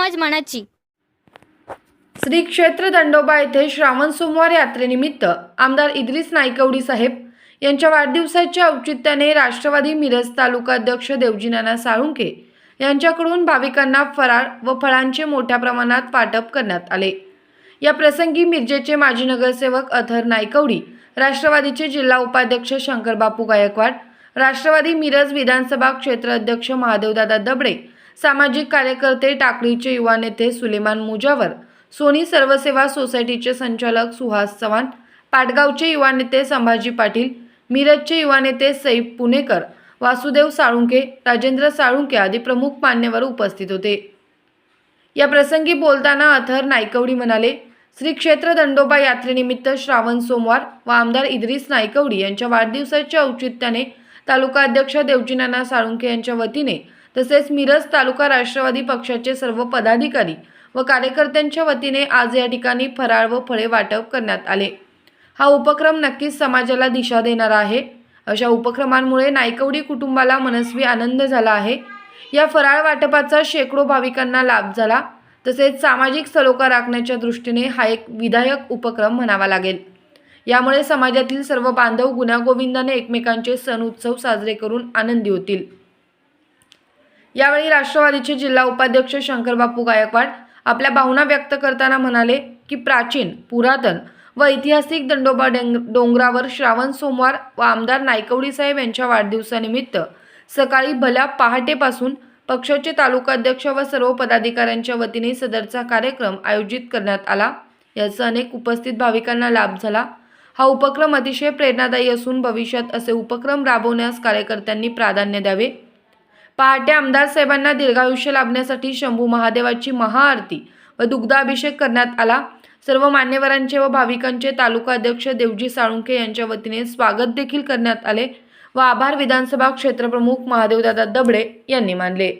मानाची. श्री क्षेत्र दंडोबा येथे श्रावण सोमवार यात्रेनिमित्त आमदार इद्रिस नायकवडी साहेब यांच्या वाढदिवसाच्या औचित्याने राष्ट्रवादी मिरज तालुका अध्यक्ष देवजी नाना साळुंके यांच्याकडून भाविकांना फराळ व फळांचे मोठ्या प्रमाणात वाटप करण्यात आले. या प्रसंगी मिरजेचे माजी नगरसेवक अथर नायकवडी राष्ट्रवादीचे जिल्हा उपाध्यक्ष शंकरबापू गायकवाड राष्ट्रवादी मिरज विधानसभा क्षेत्र अध्यक्ष महादेवदादा दबडे सामाजिक कार्यकर्ते टाकळीचे युवा नेते सुलेमान मुजावर सोनी सर्वसेवा सोसायटीचे संचालक सुहास चव्हाण पाटगावचे युवा नेते संभाजी पाटील मिरजचे युवा नेते सईब पुणेकर वासुदेव साळुंके राजेंद्र साळुंके आदी प्रमुख मान्यवर उपस्थित होते. या प्रसंगी बोलताना अथर नायकवडी म्हणाले श्री क्षेत्र दंडोबा यात्रेनिमित्त श्रावण सोमवार व आमदार इद्रिस नायकवडी यांच्या वाढदिवसाच्या औचित्याने तालुका अध्यक्ष देवजीनाना साळुंके यांच्या वतीने तसेच मिरज तालुका राष्ट्रवादी पक्षाचे सर्व पदाधिकारी व कार्यकर्त्यांच्या वतीने आज या ठिकाणी फराळ व फळे वाटप करण्यात आले. हा उपक्रम नक्कीच समाजाला दिशा देणारा आहे. अशा उपक्रमांमुळे नायकवडी कुटुंबाला मनस्वी आनंद झाला आहे. या फराळ वाटपाचा शेकडो भाविकांना लाभ झाला. तसेच सामाजिक सलोखा राखण्याच्या दृष्टीने हा एक विधायक उपक्रम म्हणावा लागेल. यामुळे समाजातील सर्व बांधव गुण्यागोविंदाने एकमेकांचे सण उत्सव साजरे करून आनंदी होतील. यावेळी राष्ट्रवादीचे जिल्हा उपाध्यक्ष शंकरबापू गायकवाड आपल्या भावना व्यक्त करताना म्हणाले की प्राचीन पुरातन व ऐतिहासिक दंडोबा डेंग डोंगरावर श्रावण सोमवार व आमदार नायकवडी साहेब यांच्या वाढदिवसानिमित्त सकाळी भल्या पहाटेपासून पक्षाचे तालुकाध्यक्ष व सर्व पदाधिकाऱ्यांच्या वतीने सदरचा कार्यक्रम आयोजित करण्यात आला. याचा अनेक उपस्थित भाविकांना लाभ झाला. हा उपक्रम अतिशय प्रेरणादायी असून भविष्यात असे उपक्रम राबवण्यास कार्यकर्त्यांनी प्राधान्य द्यावे. पहाटे आमदार साहेबांना दीर्घायुष्य लाभण्यासाठी शंभू महादेवाची महाआरती व दुग्धाभिषेक करण्यात आला. सर्व मान्यवरांचे व भाविकांचे तालुका अध्यक्ष देवजी साळुंखे यांच्या वतीने स्वागत देखील करण्यात आले व आभार विधानसभा क्षेत्रप्रमुख महादेवदादा दबडे यांनी मानले.